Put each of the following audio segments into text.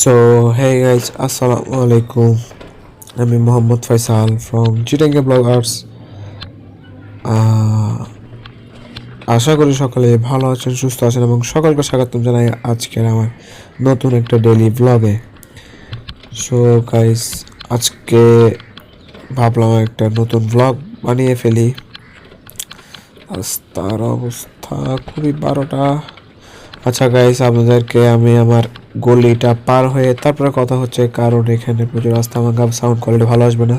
So hey guys আসসালামু আলাইকুম আমি মোহাম্মদ ফয়সাল ফ্রম চিটাঙ্গে ব্লগার্স আশা করি সকলে ভালো আছেন, সুস্থ আছেন এবং সকলকে স্বাগতম জানাই আজকের আমার নতুন একটা ডেলি ব্লগে সো গাইজ আজকে ভাবলাম একটা নতুন ব্লগ বানিয়ে ফেলি। রাস্তার অবস্থা খুবই বারোটা। আচ্ছা গাইস আপনাদেরকে আমি আমার গলিটা পার হয়ে তারপরে কথা হচ্ছে কারণ এখানে প্রচুর রাস্তা আমার সাউন্ড কোয়ালিটি ভালো আসবে না।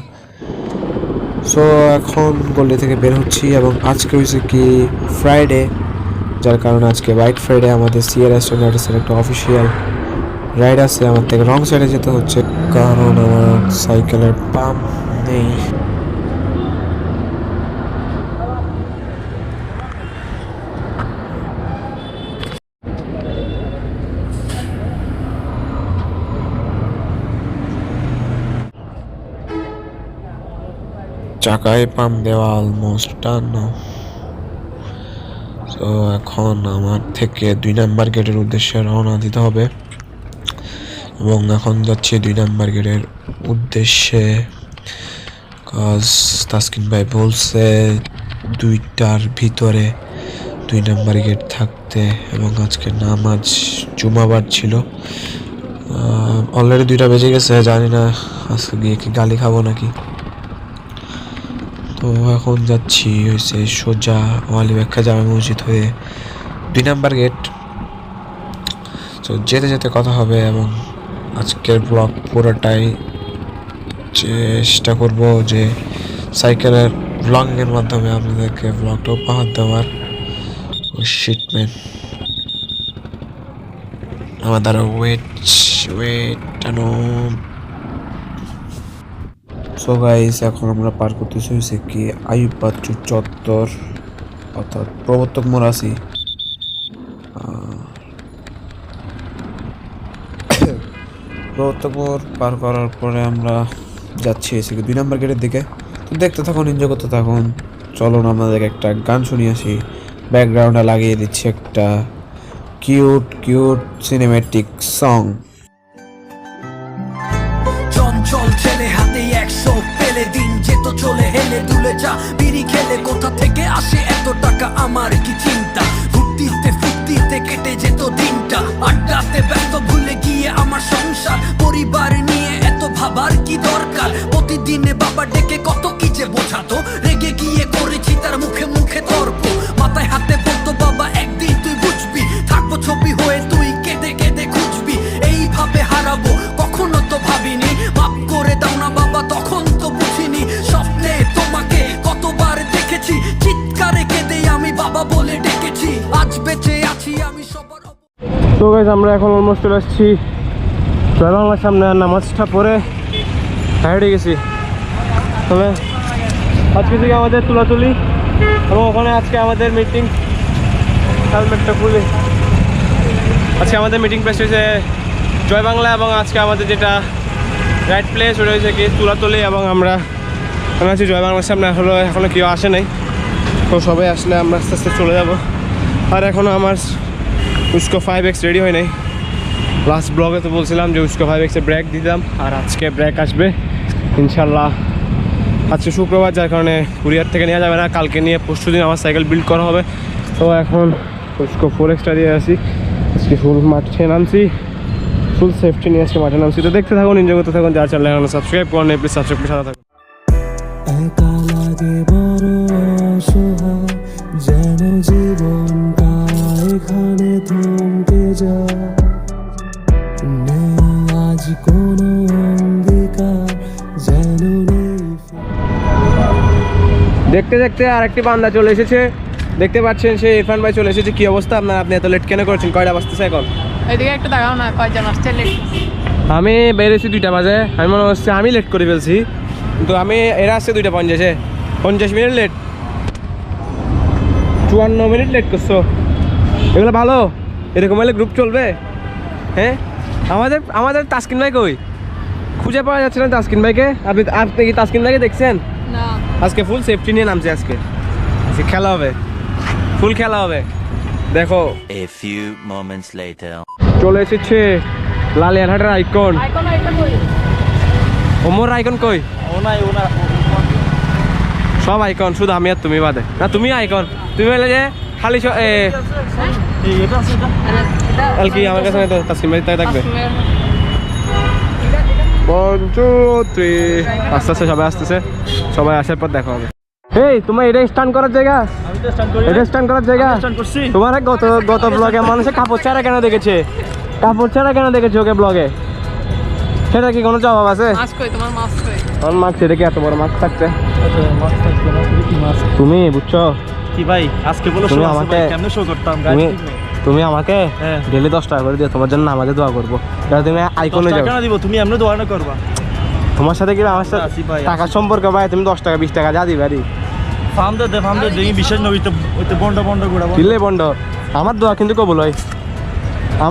সো এখন গলি থেকে বের হচ্ছি এবং আজকে হয়েছে কি ফ্রাইডে যার কারণে আজকে হোয়াইট ফ্রাইডে আমাদের সিআর স্ট্যান্ডার্ডসের একটা অফিসিয়াল রাইড আছে। আমার থেকে রং সাইডে যেতে হচ্ছে, কারণ আমার সাইকেলের পাম্প নেই। চাকায় পাম্প দেওয়া অলমোস্ট ডান তো এখন আমার থেকে দুই নাম্বার গেটের উদ্দেশ্যে রওনা দিতে হবে। এবং এখন যাচ্ছি দুই নাম্বার গেটের উদ্দেশ্যে। কাজ তাসকিন ভাই বলছে দুইটার ভিতরে দুই নাম্বার গেট থাকতে এবং আজকে নামাজ জুমাবার ছিল। অলরেডি দুইটা বেজে গেছে, জানি না আজকে গিয়ে কি গালি খাব নাকি। তো এখন যাচ্ছি হয়েছে সোজা ওয়ালি ব্যাখ্যা জামা মসজিদ হয়ে দুই নাম্বার গেট তো যেতে যেতে কথা হবে এবং আজকের ব্লগ পুরোটাই চেষ্টা করব যে সাইকেলের ব্লগের মাধ্যমে আপনাদেরকে ব্লগটা উপহার দেওয়ার। শিটমেন আমার দ্বারা ওয়েট ওয়েট টানো সো গাইস এখন আমরা পার করতেছি হয়েছে কি আয়ুব বাচ্চু চত্বর, অর্থাৎ প্রবর্তক মোড় আছি প্রবর্তক মোড় পার করার পরে আমরা যাচ্ছি এসে দুই নম্বর গেটের দিকে। তো দেখতে থাকুন এনজয় করতে থাকুন। চলুন, আমাদের একটা গান শুনিয়ে আসি। ব্যাকগ্রাউন্ডে লাগিয়ে দিচ্ছি একটা কিউট কিউট সিনেমেটিক সং খেলে কোথা থেকে আসে এত টাকা? আমার কি চিন্তা? ঘুরতিতে ফুর্তিতে কেটে যেত দিনটা। আড্ডাতে ব্যস্ত ভুলে গিয়ে আমার সংসার, পরিবার নিয়ে এত ভাবার কি দরকার? প্রতিদিনে বাবা তো গাইজ আমরা এখন অলমোস্ট চলে আসছি জয় বাংলার সামনে আর নামাজটা পরে হাইডে গেছি। তবে আজকে থেকে আমাদের তুলাতুলি এবং ওখানে আজকে আমাদের মিটিং হেলমেটটা খুলে। আজকে আমাদের মিটিং প্লেস হয়েছে জয় বাংলা এবং আজকে আমাদের যেটা রাইট প্লেস ওটা হয়েছে কি তুলাতুলি এবং আমরা আমি আছি জয় বাংলার সামনে। হলো এখনও কেউ আসে নাই। তো সবাই আসলে আমরা আস্তে আস্তে চলে যাব। আর এখনও আমার উস্কো ফাইভ এক্স রেডি হয় নাই। লাস্ট ব্লগে তো বলছিলাম যে উস্কো ফাইভ এক্সে ব্রেক দিতাম, আর আজকে ব্রেক আসবে। ইনশাল্লাহ আজকে শুক্রবার, যার কারণে কুরিয়ার থেকে নেওয়া যাবে না। কালকে নিয়ে পরশু দিন আমার সাইকেল বিল্ড করা হবে। তো এখন উস্কো ফোর এক্সটা দিয়ে আসি। আজকে ফুল মাঠে নামছি। ফুল সেফটি নিয়ে আজকে মাঠে নামছি। তো দেখতে থাকুন এনজয় করতে থাকুন। যার চ্যানেল এখন সাবস্ক্রাইব করেন প্লিজ সাবস্ক্রাইব করে সাথে থাকুন। যেন জীবনটা এখানে থমকে যায় নেই আজ কোনো অঙ্গীকার যেন নেই। দেখতে দেখতে আরেকটি বান্দা চলে এসেছে। দেখতে পাচ্ছেন সে ইরফান ভাই চলে এসেছে। কি অবস্থা? আপনার আপনি এত লেট কেন করছেন? কয়টা বাজতেছে এখন? এদিকে একটু দেখাও না কয়জন আসছে লেট আমি বেরিয়েছি দুইটা বাজে। আমি মনে হচ্ছে আমি লেট করে ফেলছি। কিন্তু আমি এরা আসছে দুইটা পঞ্চাশে। পঞ্চাশ মিনিট লেট চুয়ান্ন মিনিট লেট করছ। এগুলো ভালো? এরকম হলে গ্রুপ চলবে? হ্যাঁ? আমাদের আমাদের তাসকিন ভাই কই? খুঁজে পাওয়া যাচ্ছে না তাসকিন ভাইকে? আপনি আপনি কি তাসকিন ভাইকে দেখছেন? না। আজকে ফুল সেফটি নিয়ে নামছে আজকে। আজকে খেলা হবে। ফুল খেলা হবে। দেখো। A few moments later. চলে এসেছে লালিয়ানহাটের আইকন ওমর আইকন কই? ও নাই ও সব আইকন শুধু আমি আর তুমি বাদে। না তুমি আইকন তুমি হলে যে খালি স- এ এল কি আমার কাছে নাই তো তাই থাকবে ওয়ান টু থ্রি আস্তে আস্তে সবাই আসতেছে সবাই আসার পর দেখা হবে। এই তোমার এটা স্টান করার জায়গা? এটা স্টান করার জায়গা? তোমার গত গত ব্লগে মানুষে কাপড় ছাড়া কেন দেখেছে? কাপড় ছাড়া কেন দেখেছে ওকে ব্লগে সেটা কি কোনো জবাব আছে? মাছ তোমার এটা কি এত বড় মাছ থাকছে? তুমি বুঝছ? কি ভাই? আজকে বলো তুমি আমাকে- কেমনে শো করতাম? guys, তুমি ঠিক নেই। তুমি আমাকে হ্যাঁ। ডেলি দশ টাকা করে দিও তোমার জন্য দোয়া করব। তুমি আইকনে টাকা দিব? তুমি এমনি দোয়ানো করবা। তোমার সাথে কি আমার সাথে টাকার সম্পর্ক ভাই তুমি দশ টাকা বিশ টাকা যা দিবে আরে ফার্ম দে ফার্ম দে দেখি বিশেষ নবীতে ওইতে বন্ড বন্ড গুড়া দিলে বন্ধ আমার দোয়া কিন্তু কবুল হয়।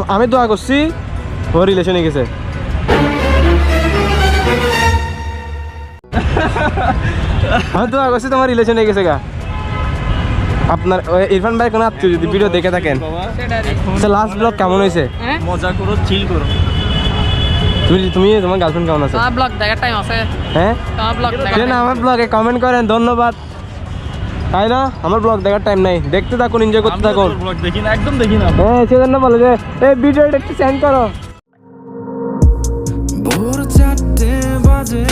আমি দোয়া করছি ও রিলেশনে গেছে। আমি দোয়া করছি তোমার রিলেশনে গেছে গা। আপনার ওই ইরফান ভাই কোনো আত্মীয় যদি ভিডিও দেখে থাকেন? লাস্ট ব্লগ কেমন হয়েছে? হ্যাঁ? মজা করো চিল করো। তুমি তুমি তোমার গার্লফ্রেন্ড কেমন আছে? তোমার ব্লগ দেখার টাইম আছে। হ্যাঁ? তোমার ব্লগ দেখার না আমার ব্লগে কমেন্ট করেন ধন্যবাদ। তাই না? আমার ব্লগ দেখার টাইম নাই। দেখতে থাকুন এনজয় করতে থাকুন। ব্লগ দেখি না একদম দেখি না। হ্যাঁ সেজন্য বলো যে এই ভিডিওটা একটু সেন্ড করো। ভোর চারটে বাজে।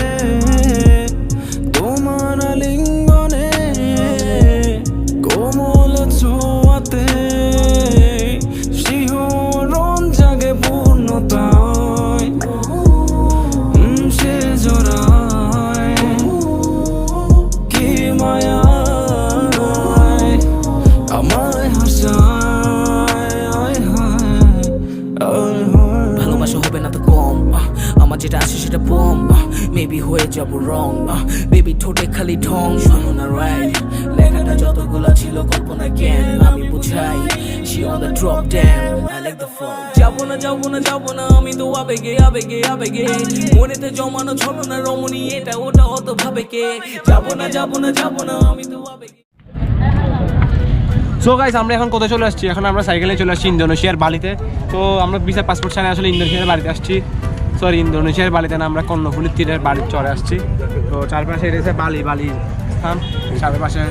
হয়ে যাব রং। বেবি ঠোঁটে খালি ঢং, শোনো না রাইট লেখাটা যতগুলা ছিল কল্পনা জ্ঞান, আমি বুঝাই down, I like the flow. যাব না যাব না যাব না, আমি তো আবেগে আবেগে আবেগে। মনেতে জমানো ছলো না রমণী, এটা, ওটা অত ভাবে কে? যাব না যাব না যাব না, আমি তো আবেগে। সো গাইস আমরা এখন কোথায় চলে আসছি? এখন আমরা সাইকেলে চলে আসছি ইন্দোনেশিয়ার বালিতে। তো, আমরা ভিসা পাসপোর্ট ছাড়া আসলে ইন্দোনেশিয়ার বাড়িতে আসছি। সরি, ইন্দোনেশিয়ার বালিতে না, আমরা কর্ণফুলির তীরের বাড়ির চলে আসছি। তো চারপাশে রয়েছে বালি বালি স্থান। চারপাশে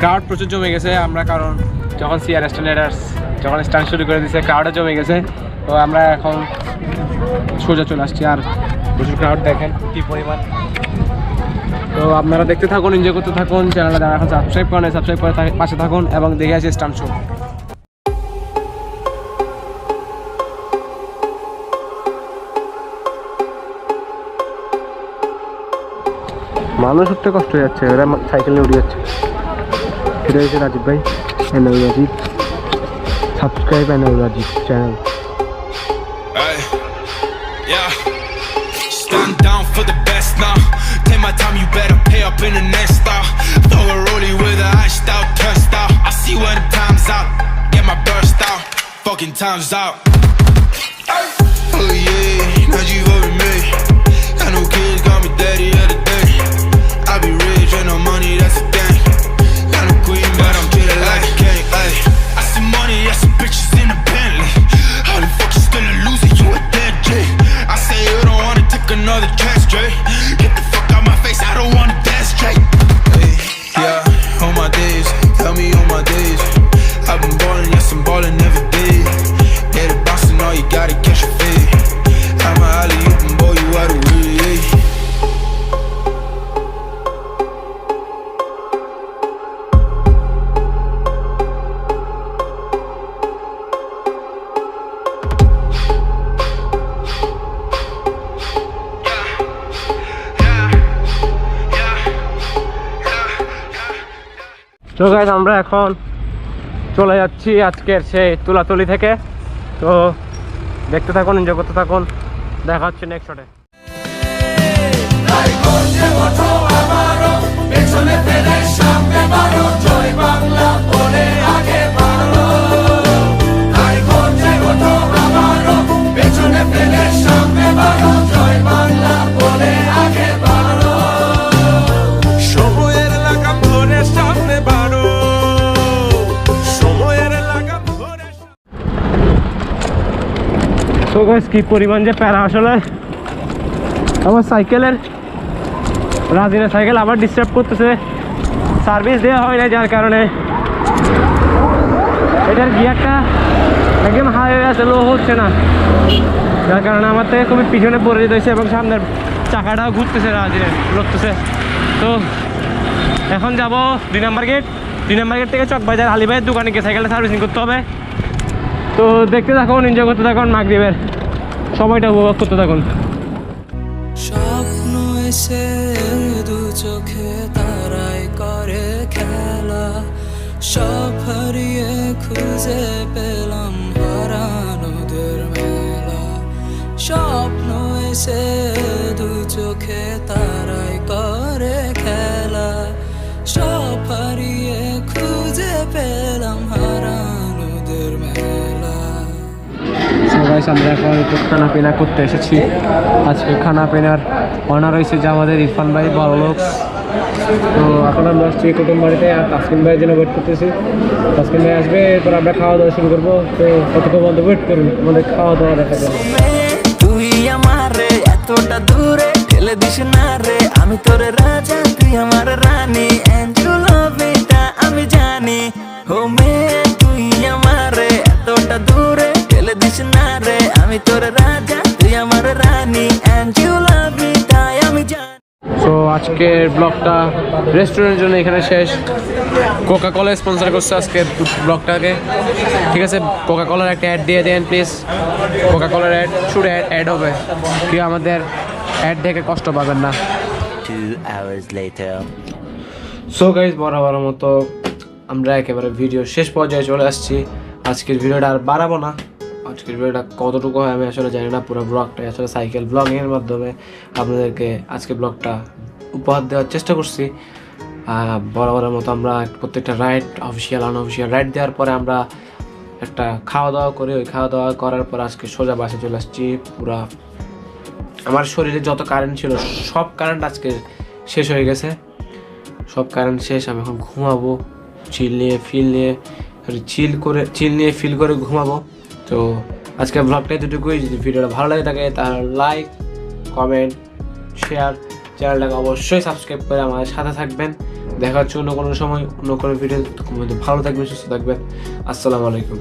ক্রাউড প্রচুর জমে গেছে, আমরা কারণ যখন সিআর স্ট্যান্ডার্ডার্স যখন স্টান্ট শুরু করে দিয়েছে ক্রাউডে জমে গেছে। তো আমরা এখন সোজা চলে আসছি, আর প্রচুর ক্রাউড দেখেন। কী পরিমাণ। তো আপনারা দেখতে থাকুন এনজয় করতে থাকুন চ্যানেলটা যারা এখন সাবস্ক্রাইব করেন সাবস্ক্রাইব করে পাশে থাকুন, এবং দেখে আসি স্টান শো মানুষ উঠতে কষ্ট হয়ে যাচ্ছে ওরা সাইকেল নিয়ে উড়ে যাচ্ছে এটা হচ্ছে রাজীব ভাই NL Rajiv subscribe NL Rajiv channel Ay, yeah. Stand down for the best now. Take my time, you better pay up in the next stop. Throw a rollie with a iced out, test out. I see when the time's out. Get my burst out. Fucking time's out. Oh yeah, now you over me. Got no kids, got me daddy তো guys আমরা এখন চলে যাচ্ছি আজকের সেই তুলাতুলি থেকে। তো দেখতে থাকুন এনজয় করতে থাকুন। দেখা হচ্ছে নেক্সট শটে সময়ের গাইস কি পরিমাণ যে প্যারা আসলে। আমার সাইকেলের, রাজিনের সাইকেল আবার ডিস্টার্ব করতেছে। সার্ভিস দেওয়া হয় না যার কারণে। এটার গিয়ারটা একদম হাই হয়ে আছে লো হচ্ছে না। যার কারণে আমার থেকে খুবই পিছনে পড়ে যেতে হয়েছে এবং সামনের চাকাটাও ঘুরতেছে, রাজিনের লড়তেছে তো, এখন যাব দুই নাম্বার গেট দুই নাম্বার গেট থেকে চকবাজার আলিবাইয়ের দোকানে গিয়ে সাইকেলটা সার্ভিসিং করতে হবে। তো দেখতে থাকুন এনজয় করতে থাকুন মাগরীবের সময়টা উপভোগ করতে থাকুন। স্বপ্ন এসে দু চোখে তারাই করে খেলা। সব হারিয়ে খুঁজে পেলাম হারানোদের মেলা স্বপ্ন এসে দু চোখে তারাই করে খেলা। সব সবাই আমরা এখন খানা পিনা করতে এসেছি। আজকে খানা পিনার অনার হয়েছে যে আমাদের ইরফান ভাই বড় লোক তো এখন আমরা আসছি কুটুম বাড়িতে আর তাসকিন ভাইয়ের জন্য ওয়েট করতেছি। তাসকিন ভাই আসবে, এরপর আমরা খাওয়া দাওয়া শুরু করব। তো কতক্ষণ বন্ধ ওয়েট করুন? আমাদের খাওয়া দাওয়া দেখা যাবে। তুই আমার এতটা দূরে ঠেলে দিস না রে, আমি তোর আজকের ব্লগটা রেস্টুরেন্টের জন্য এখানে শেষ। কোকা কোলা স্পন্সর করছে আজকের ব্লগটাকে। ঠিক আছে? কোকা কোলার একটা অ্যাড দিয়ে দেন প্লিজ কোকা কোলার অ্যাড শুড অ্যাড অ্যাড হবে। কেউ আমাদের অ্যাড দেখে কষ্ট পাবেন না। সো গাইজ বরাবর মতো আমরা একেবারে ভিডিও শেষ পর্যায়ে চলে আসছি। আজকের ভিডিওটা আর বাড়াবো না। আজকের ভিডিওটা কতটুকু হয় আমি আসলে জানি না। পুরো ব্লগটা আসলে সাইকেল ব্লগিংয়ের মাধ্যমে আপনাদেরকে আজকে ব্লগটা উপহার দেওয়ার চেষ্টা করছি। বরাবরের মতো আমরা প্রত্যেকটা রাইড অফিসিয়াল আনঅফিসিয়াল রাইড দেওয়ার পরে আমরা একটা খাওয়া দাওয়া করি। ওই খাওয়া দাওয়া করার পর আজকে সোজা বাসে চলে আসছি পুরা। আমার শরীরে যত কারেন্ট ছিল, সব কারেন্ট আজকে শেষ হয়ে গেছে। সব কারেন্ট শেষ, আমি এখন ঘুমাবো চিল নিয়ে ফিল নিয়ে চিল করে চিল নিয়ে ফিল করে ঘুমাবো। তো আজকে ব্লগটা এতটুকুই। যদি ভিডিওটা ভালো লাগে থাকে, তাহলে লাইক কমেন্ট শেয়ার চ্যানেলটাকে অবশ্যই সাবস্ক্রাইব করে আমাদের সাথে থাকবেন। দেখা হচ্ছে অন্য কোনো সময়, অন্য কোনো ভিডিও ভালো থাকবেন, সুস্থ থাকবেন। আসসালামু আলাইকুম।